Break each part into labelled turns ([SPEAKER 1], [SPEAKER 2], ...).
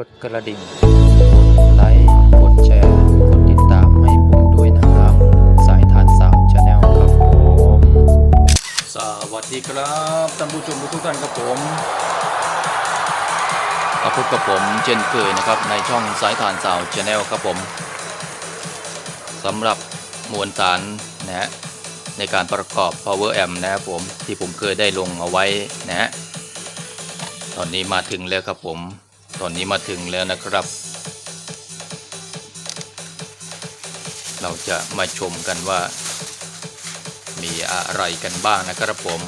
[SPEAKER 1] กดกระดิ่ง กดไลค์ กดแชร์ กดติดตามให้ผมด้วยนะครับ สายทานสาวชาแนลครับผม สวัสดีครับท่านผู้ชมทุกท่านครับผมมาพบกับผมเช่นเคยนะครับในช่องสายทานสาวชาแนลครับผมสำหรับมวลสารนะฮะในการประกอบ power amp นะครับผมที่ผมเคยได้ลงเอาไว้นะฮะตอนนี้มาถึงแล้วครับผม ตอนนี้มาถึงแล้วนะครับ เราจะมาชมกันว่า มีอะไรกันบ้างนะครับผม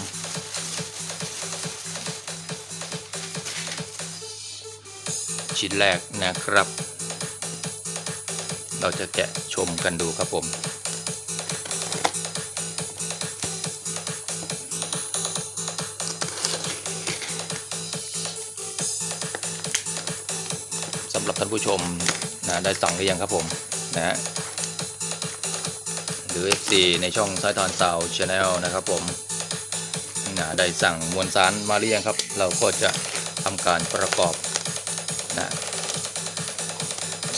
[SPEAKER 1] ชิ้นแรกนะครับ เราจะแกะชมกันดูครับผมานผู้ชมนะได้สั่งหรือยังครับผมนะฮะหรือ FC ในช่องสายทานสาวชาแนลนะครับผมนะได้สั่งมวลสารมาหรือยังครับ เราก็จะทำการประกอบนะ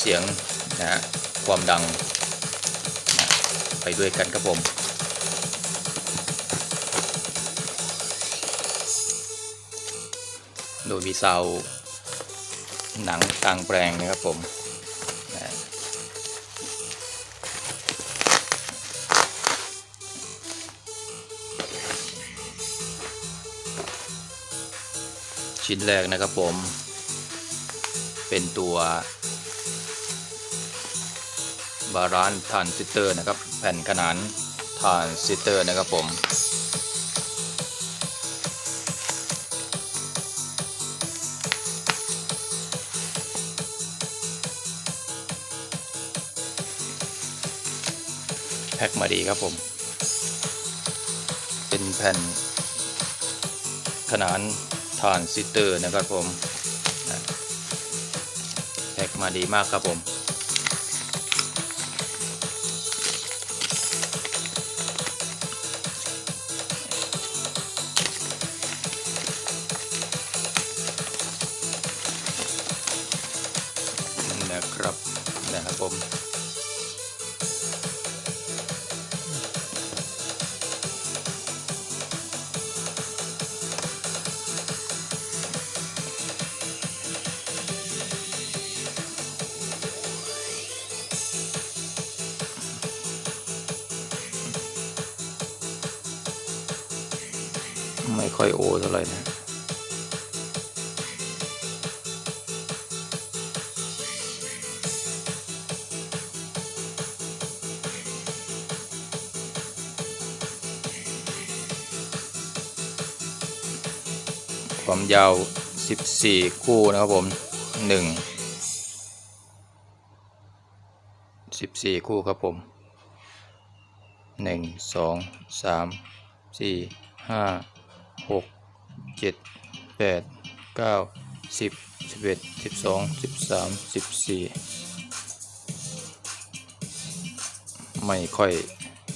[SPEAKER 1] เสียงนะฮะความดังนะไปด้วยกันครับผมโดยมีซาว หนังกลางแปลงนะครับผมชิ้นแรกนะครับผม เป็นตัวบารานทานซิสเตอร์นะครับ แผ่นขนานทานซิสเตอร์นะครับผม แพ็คมาดีครับผม เป็นแผ่น ขนานทานซิสเตอร์นะครับผม แพ็คมาดีมากครับผมนะครับนะครับผม ไม่ค่อยโอเท่าไหร่นะความยาว 14 คู่นะครับผม 1 14 คู่ครับผม 1 2 3 4 5 6 7 8 9 10 11 12 13 14ไม่ค่อย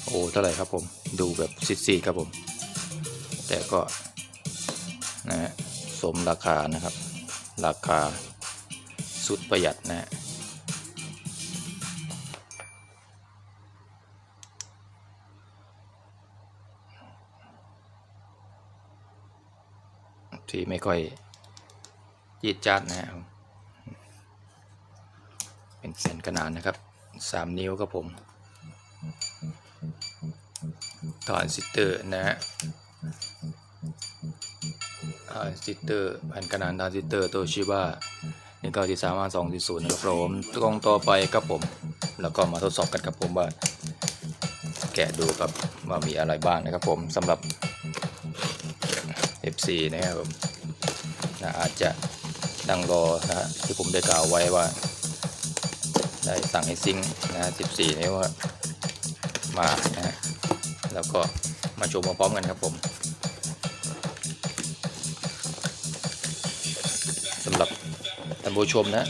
[SPEAKER 1] โอเท่าไหร่ครับผม ดูแบบซีดๆครับผม แต่ก็นะฮะสมราคานะครับ ราคาสุดประหยัดนะฮะ ไม่ค่อยยีดจัดนะฮะเป็นแสนขนาดนะครับ3นิ้วครับผมทรานซิสเตอร์นะฮะทรานซิสเตอร์แผ่นขนานทรานซิสเตอร์โตชิบะหนึ่งเก้าที่สามห้าสองที่ศูนย์นะครับผมกล้องต่อไปครับผม แล้วก็มาทดสอบกันครับผมว่า แกะดูครับว่ามีอะไรบ้างนะครับผมสำหรับ FC นะครับผม นะอาจจะดังรอนะฮะที่ผมได้กล่าวไว้ว่า ได้สั่งให้ซิงนะฮะ14นี้ว่ามานะฮะแล้วก็มาชมมาพร้อมกันครับผมสำหรับท่านผู้ชมนะ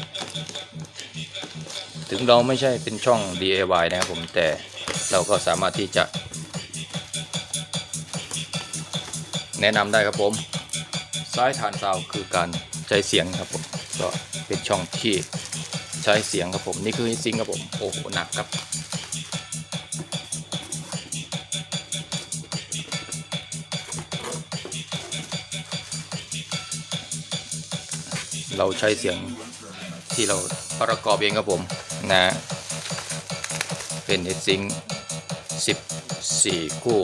[SPEAKER 1] ถึงเราไม่ใช่เป็นช่อง DIY นะครับผมแต่เราก็สามารถที่จะ แนะนำได้ครับผม ซ้ายฐานซาวคือการใช้เสียงครับผมก็เป็นช่องที่ใช้เสียงครับผมนี่คือซิงครับผมโอ้โหหนักครับเราใช้เสียงที่เราประกอบเองครับผมนะเป็นเฮดซิง14 คู่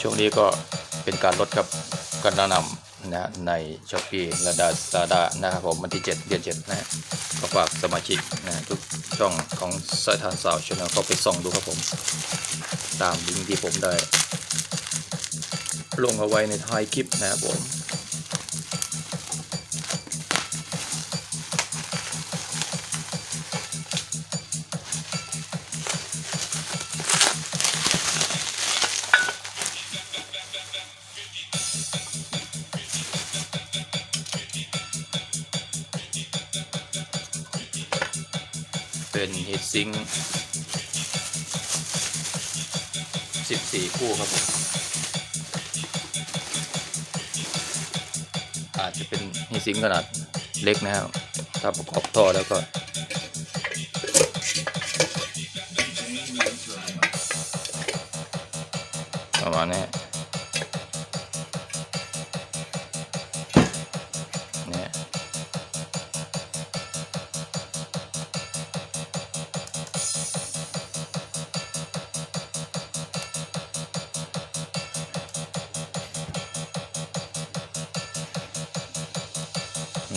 [SPEAKER 1] ช่วงนี้ก็เป็นการลดกับกันแนะนำนะในช้อปปี้และดาซาดานะครับผมวันที่ 7 เดือน7นะฮะก็ฝากสมาชิกนะทุกช่องของสายทานสาวชาแนลก็ไปส่องดูครับผม ตามลิงก์ที่ผมได้ ลงเอาไว้ในท้ายคลิปนะครับผม เป็นฮิตซิงค์14คู่ครับผมอาจจะเป็นฮิตซิงขนาดเล็กนะครับ ถ้าประกอบท่อแล้วก็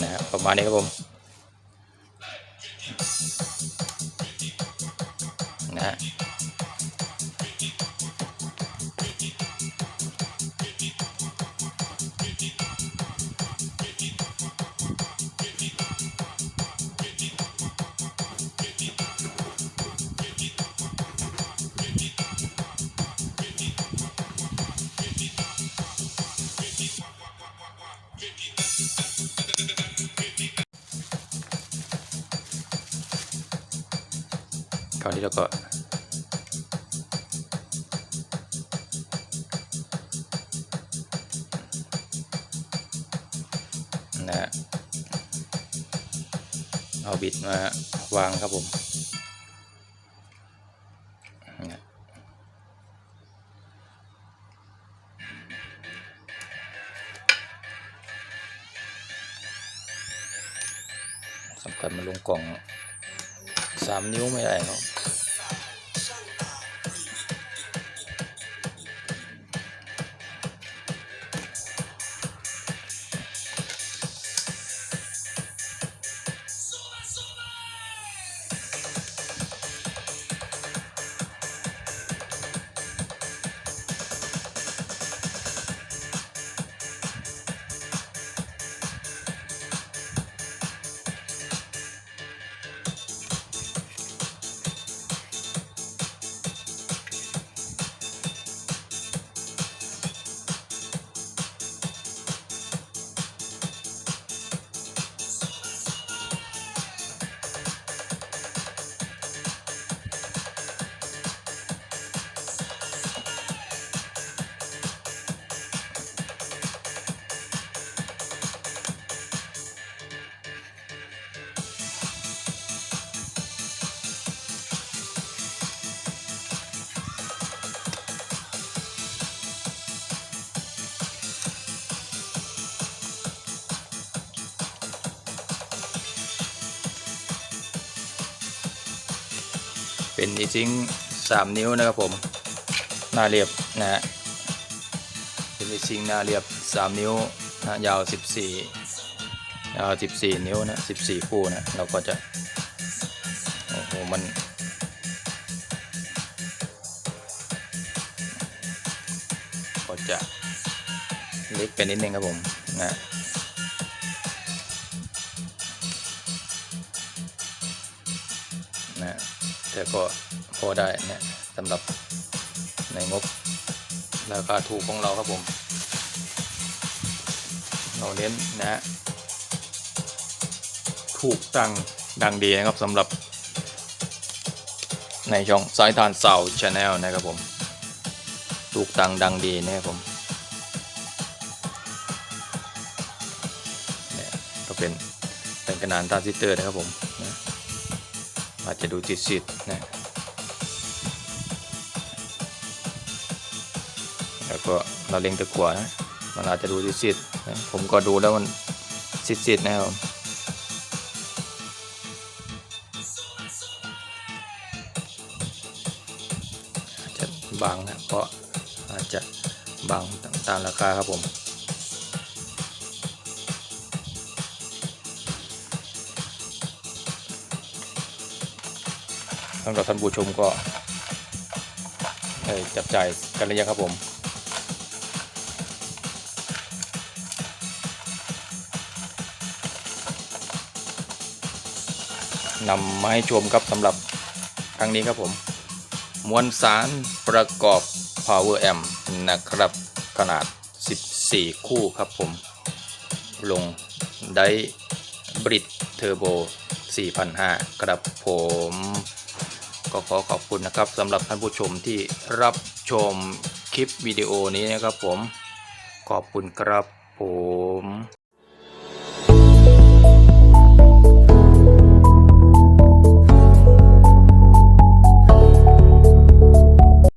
[SPEAKER 1] นะครับประมาณนี้ครับผม คราวนี้เราก็นะฮะเอาบิดมาวางครับผมสำคัญมาลงกล่อง สามนิ้วไม่ได้เนา เป็นอีซิงสามนิ้วนะครับผมหน้าเรียบนะฮะเป็นอีซิงหน้าเรียบสามนิ้วนะยาวสิบสี่ยาวสิบสี่นิ้วนะสิบสี่คู่นะเราก็จะโอ้โหมันก็จะเล็กไปนิดนึงครับผมนะ นะแต่ก็พอได้นะสำหรับในงบราคาถูกของเราครับผม เราเน้นนะ ถูกตังค์ดังดีนะครับสำหรับ ในช่องสายทานเสาชาแนลนะครับผมลูกตังดังดีนะครับผมเนี่ยก็เป็นเป็นกระนานตาซิสเตอร์นะครับผม อาจจะดูจิตสิทธิ์นะแล้วก็เราเล็งตะกัวนะมันอาจจะดูจิตสิทธิ์นะผมก็ดูแล้วมันสิทธิ์สิทธิ์นะครับผมอาจจะบางนะเพราะอาจจะบางตามราคาครับผม สำหรับท่านผู้ชมก็ได้จับจ่ายกันหรือยังครับผมนำมาให้ชมครับสำหรับครั้งนี้ครับผม มวลสารประกอบ power amp นะครับ ขนาด 14 คู่ครับผม ลงได้บริดเทอร์โบ 4,500 ครับผม ก็ขอขอบคุณนะครับสำหรับท่านผู้ชมที่รับชมคลิปวิดีโอนี้นะครับผม ขอบคุณครับผม